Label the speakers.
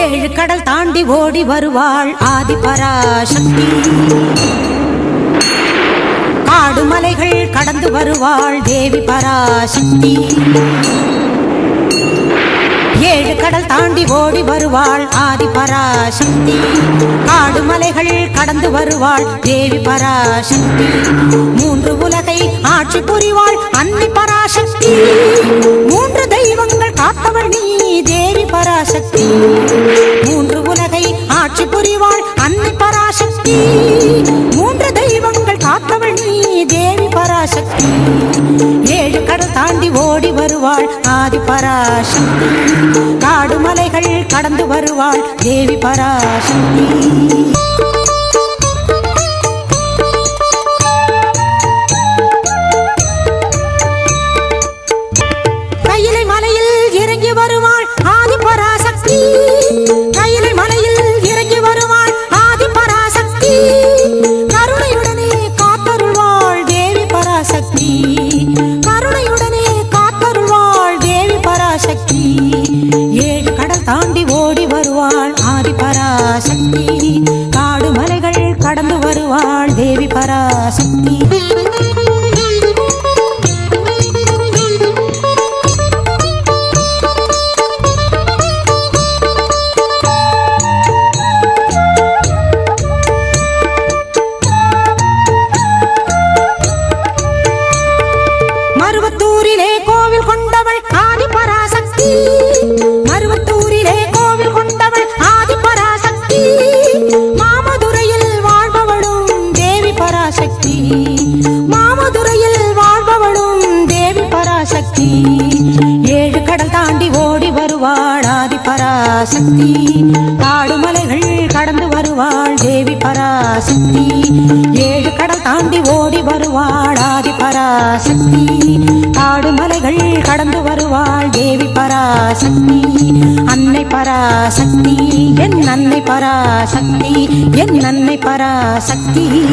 Speaker 1: ஏழு கடல் தாண்டி ஓடி வருவாள் ஆதி பராசக்தி காடு மலைகள் கடந்து வருவாள் தேவி பராசக்தி ஏழு கடல் தாண்டி ஓடி வருவாள் ஆதி பராசக்தி காடு மலைகள் கடந்து வருவாள் தேவி பராசக்தி மூன்று உலகை ஆட்சி புரிவாள் அன்னி பராசக்தி மூன்று தெய்வங்கள் காத்தவள் நீ தேவி பராசக்தி. மூன்று உலகை ஆட்சி புரிவாள் அன்னை பராசக்தி. மூன்று தெய்வங்கள் காத்தவள் நீ தேவி பராசக்தி. ஏழு கடல் தாண்டி ஓடி வருவாள் ஆதி பராசக்தி. காடு மலைகள் கடந்து வருவாள் தேவி பராசக்தி. பராசக்தி. காடு மலைகள் கடந்து வருவாள் தேவி பராசக்தி. மாமதுரையில் வாழ்பவளும் தேவி பராசக்தி. ஏழு கடல் தாண்டி ஓடி வருவாள் ஆதி பராசக்தி. காடுமலைகள் கடந்து வருவாள் தேவி பராசக்தி. ஏழு கடல் தாண்டி ஓடி வருவாள் ஆதி பராசக்தி. காடுமலைகள் கடந்து வருவாள் தேவி பராசக்தி. அன்னை பராசக்தி என் அன்னை பராசக்தி என் அன்னை பராசக்தி.